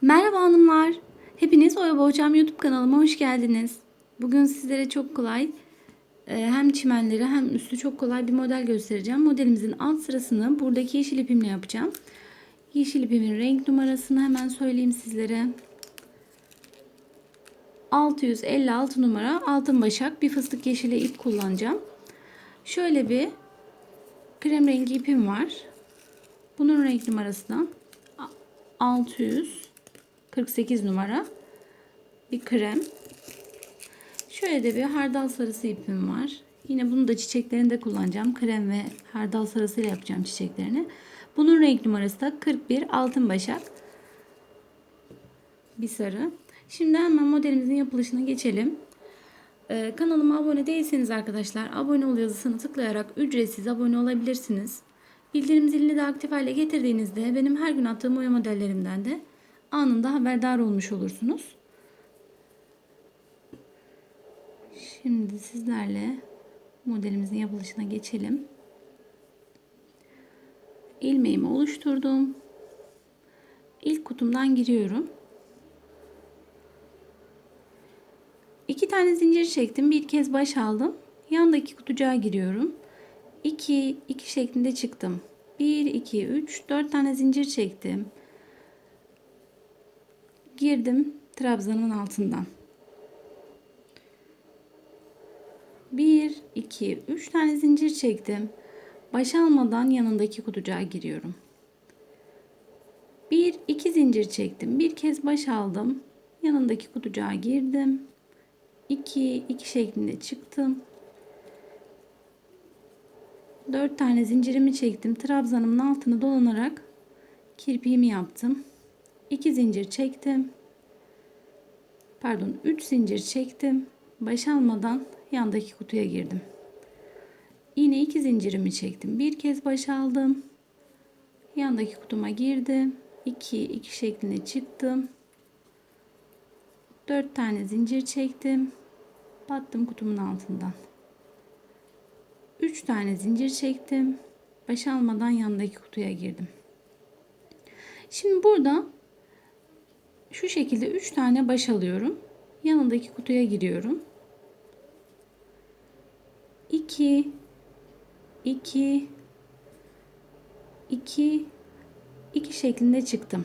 Merhaba hanımlar. Hepiniz Oya Boğacağım YouTube kanalıma hoş geldiniz. Bugün sizlere çok kolay e, hem çimenleri hem üstü çok kolay bir model göstereceğim. Modelimizin alt sırasını buradaki yeşil ipimle yapacağım. Yeşil ipimin renk numarasını hemen söyleyeyim sizlere. 656 numara altın başak bir fıstık yeşili ip kullanacağım. Şöyle bir krem rengi ipim var. Bunun renk numarası da 648 numara bir krem. Şöyle de bir hardal sarısı ipim var. Yine bunu da çiçeklerinde kullanacağım. Krem ve hardal sarısıyla yapacağım çiçeklerini. Bunun renk numarası da 41 altın başak. Bir sarı. Şimdi hemen modelimizin yapılışına geçelim. Ee, kanalıma abone değilseniz arkadaşlar abone ol yazısını tıklayarak ücretsiz abone olabilirsiniz. Bildirim zilini de aktif hale getirdiğinizde benim her gün attığım oya modellerimden de anında haberdar olmuş olursunuz. Şimdi sizlerle modelimizin yapılışına geçelim. İlmeğimi oluşturdum. İlk kutumdan giriyorum. İki tane zincir çektim. Bir kez baş aldım. Yandaki kutucuğa giriyorum. 2 2 şeklinde çıktım. 1 2 3 4 tane zincir çektim. Girdim trabzanın altından. 1 2 3 tane zincir çektim. Baş almadan yanındaki kutucuğa giriyorum. 1 2 zincir çektim. Bir kez baş aldım. Yanındaki kutucuğa girdim. 2 2 şeklinde çıktım. 4 tane zincirimi çektim. Trabzanımın altını dolanarak kirpiğimi yaptım. 2 zincir çektim. Pardon 3 zincir çektim. Baş almadan yandaki kutuya girdim. Yine 2 zincirimi çektim. Bir kez baş aldım. Yandaki kutuma girdim. 2 2 şeklinde çıktım. 4 tane zincir çektim. Battım kutumun altından. 3 tane zincir çektim. Baş almadan yanındaki kutuya girdim. Şimdi burada şu şekilde 3 tane baş alıyorum. Yanındaki kutuya giriyorum. 2 2 2 2 şeklinde çıktım.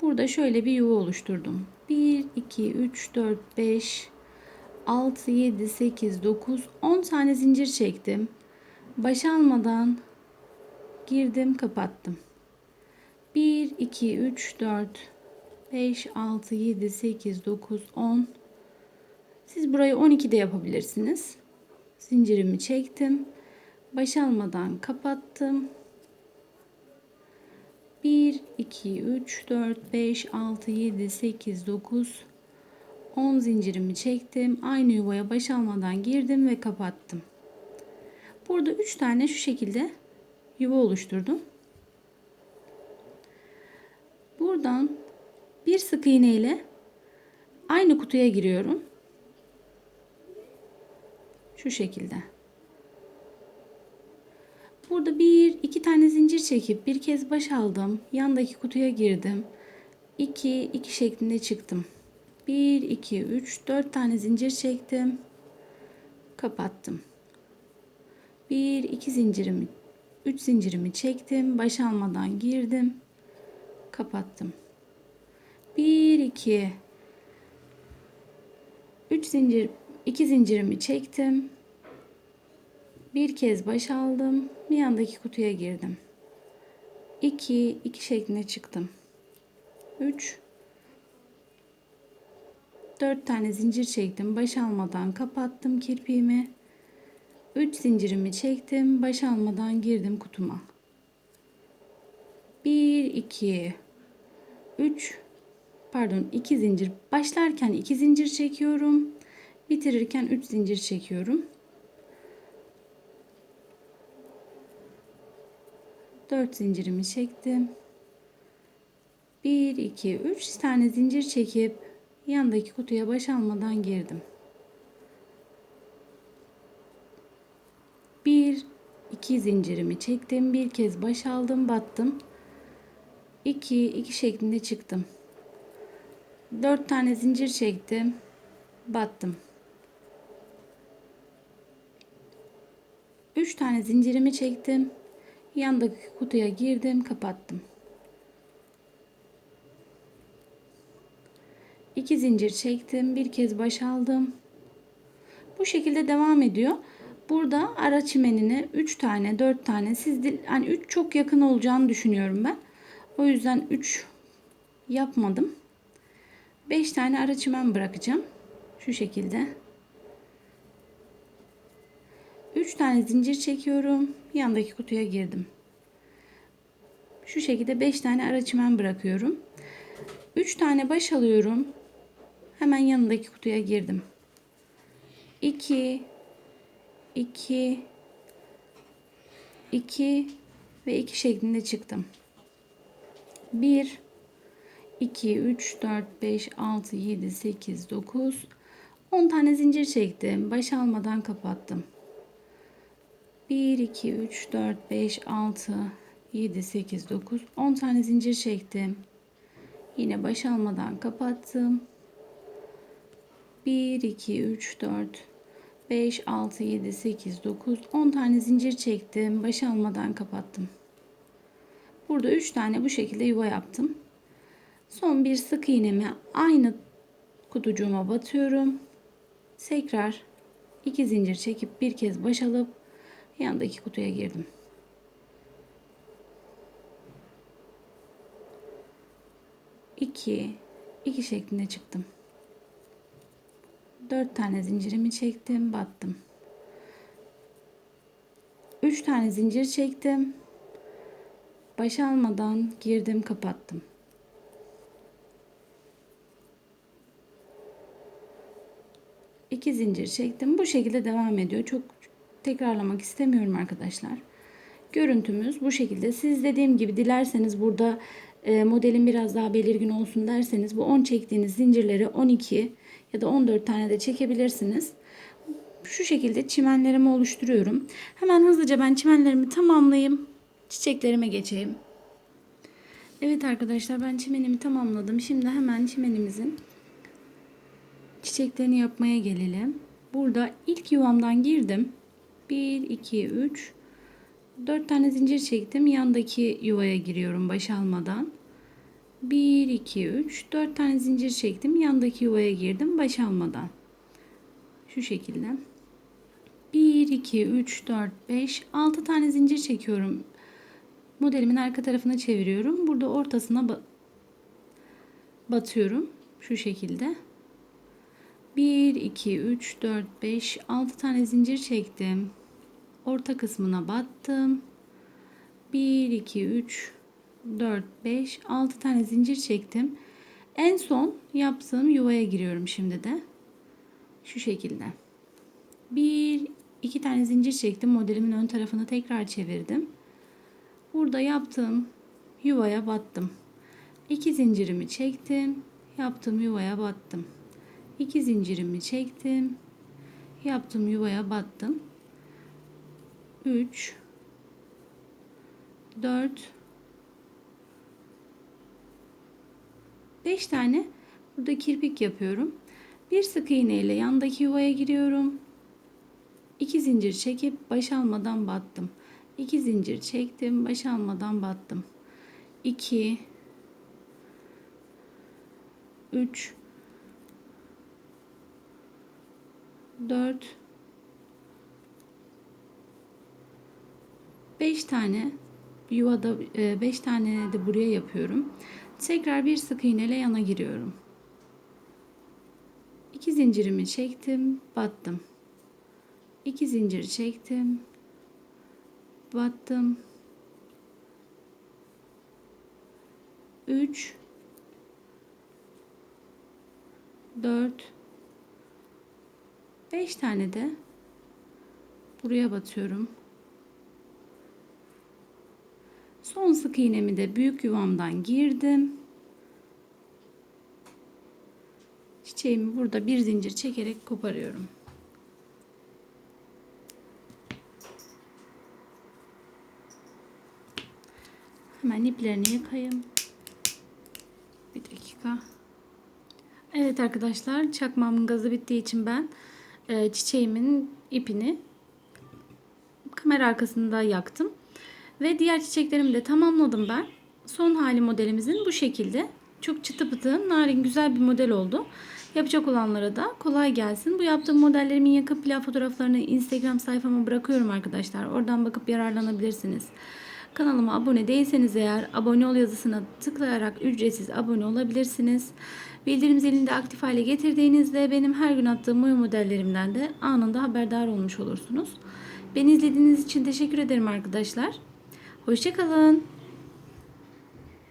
Burada şöyle bir yuva oluşturdum. 1 2 3 4 5 6, 7, 8, 9, 10 tane zincir çektim. Baş almadan girdim, kapattım. 1, 2, 3, 4, 5, 6, 7, 8, 9, 10. Siz burayı 12 de yapabilirsiniz. Zincirimi çektim. Baş almadan kapattım. 1, 2, 3, 4, 5, 6, 7, 8, 9, 10 zincirimi çektim. Aynı yuvaya baş almadan girdim ve kapattım. Burada 3 tane şu şekilde yuva oluşturdum. Buradan bir sık iğne ile aynı kutuya giriyorum. Şu şekilde. Burada bir iki tane zincir çekip bir kez baş aldım. Yandaki kutuya girdim. 2 2 şeklinde çıktım. 1, 2, 3, 4 tane zincir çektim. Kapattım. 1, 2 zincirimi, 3 zincirimi çektim. Baş almadan girdim. Kapattım. 1, 2, 3 zincir, 2 zincirimi çektim. Bir kez baş aldım. Bir yandaki kutuya girdim. 2, 2 şeklinde çıktım. 3, 4 tane zincir çektim. Baş almadan kapattım kirpiğimi. 3 zincirimi çektim. Baş almadan girdim kutuma. 1 2 3 pardon 2 zincir. Başlarken 2 zincir çekiyorum. Bitirirken 3 zincir çekiyorum. 4 zincirimi çektim. 1 2 3 tane zincir çekip yandaki kutuya baş almadan girdim. Bir, iki zincirimi çektim. Bir kez baş aldım, battım. 2 2 şeklinde çıktım. 4 tane zincir çektim. Battım. 3 tane zincirimi çektim. Yandaki kutuya girdim, kapattım. 2 zincir çektim, bir kez baş aldım. Bu şekilde devam ediyor. Burada ara çimenine 3 tane, 4 tane siz hani 3 çok yakın olacağını düşünüyorum ben. O yüzden 3 yapmadım. 5 tane ara çimen bırakacağım. Şu şekilde. 3 tane zincir çekiyorum. Yandaki kutuya girdim. Şu şekilde 5 tane ara çimen bırakıyorum. 3 tane baş alıyorum. Hemen yanındaki kutuya girdim. 2 2 2 ve 2 şeklinde çıktım. 1 2 3 4 5 6 7 8 9 10 tane zincir çektim. Baş almadan kapattım. 1 2 3 4 5 6 7 8 9 10 tane zincir çektim. Yine baş almadan kapattım. 1 2 3 4 5 6 7 8 9 10 tane zincir çektim. Baş almadan kapattım. Burada 3 tane bu şekilde yuva yaptım. Son bir sık iğnemi aynı kutucuğuma batıyorum. Tekrar 2 zincir çekip bir kez baş alıp yandaki kutuya girdim. İki, iki şeklinde çıktım. Dört tane zincirimi çektim, battım. Üç tane zincir çektim. Baş almadan girdim, kapattım. İki zincir çektim. Bu şekilde devam ediyor. Çok tekrarlamak istemiyorum arkadaşlar. Görüntümüz bu şekilde. Siz dediğim gibi dilerseniz burada e, modelin biraz daha belirgin olsun derseniz bu 10 çektiğiniz zincirleri 12 ya da 14 tane de çekebilirsiniz. Şu şekilde çimenlerimi oluşturuyorum. Hemen hızlıca ben çimenlerimi tamamlayayım. Çiçeklerime geçeyim. Evet arkadaşlar ben çimenimi tamamladım. Şimdi hemen çimenimizin çiçeklerini yapmaya gelelim. Burada ilk yuvamdan girdim. 1, 2, 3, 4 tane zincir çektim. Yandaki yuvaya giriyorum baş almadan. 1, 2, 3, 4 tane zincir çektim. Yandaki yuvaya girdim baş almadan. Şu şekilde. 1, 2, 3, 4, 5, 6 tane zincir çekiyorum. Modelimin arka tarafına çeviriyorum. Burada ortasına batıyorum. Şu şekilde. 1, 2, 3, 4, 5, 6 tane zincir çektim. Orta kısmına battım. 1, 2, 3, 4, 5, 6 tane zincir çektim. En son yaptığım yuvaya giriyorum şimdi de. Şu şekilde. 1, 2 tane zincir çektim. Modelimin ön tarafını tekrar çevirdim. Burada yaptığım yuvaya battım. 2 zincirimi çektim. Yaptığım yuvaya battım. 2 zincirimi çektim. Yaptım yuvaya battım. 3 4 5 tane burada kirpik yapıyorum. Bir sık iğne ile yandaki yuvaya giriyorum. 2 zincir çekip baş almadan battım. 2 zincir çektim, baş almadan battım. 2 3 4 5 tane yuvada 5 e, tane de buraya yapıyorum. Tekrar bir sık iğne ile yana giriyorum. 2 zincirimi çektim, battım. 2 zincir çektim, battım. 3 4 5 tane de buraya batıyorum. Son sık iğnemi de büyük yuvamdan girdim. Çiçeğimi burada bir zincir çekerek koparıyorum. Hemen iplerini yıkayayım. Bir dakika. Evet arkadaşlar çakmağımın gazı bittiği için ben e, çiçeğimin ipini kamera arkasında yaktım. Ve diğer çiçeklerimi de tamamladım ben. Son hali modelimizin bu şekilde. Çok çıtı pıtı, narin, güzel bir model oldu. Yapacak olanlara da kolay gelsin. Bu yaptığım modellerimin yakın plan fotoğraflarını Instagram sayfama bırakıyorum arkadaşlar. Oradan bakıp yararlanabilirsiniz. Kanalıma abone değilseniz eğer abone ol yazısına tıklayarak ücretsiz abone olabilirsiniz. Bildirim zilini de aktif hale getirdiğinizde benim her gün attığım oyun modellerimden de anında haberdar olmuş olursunuz. Beni izlediğiniz için teşekkür ederim arkadaşlar. Hoşçakalın.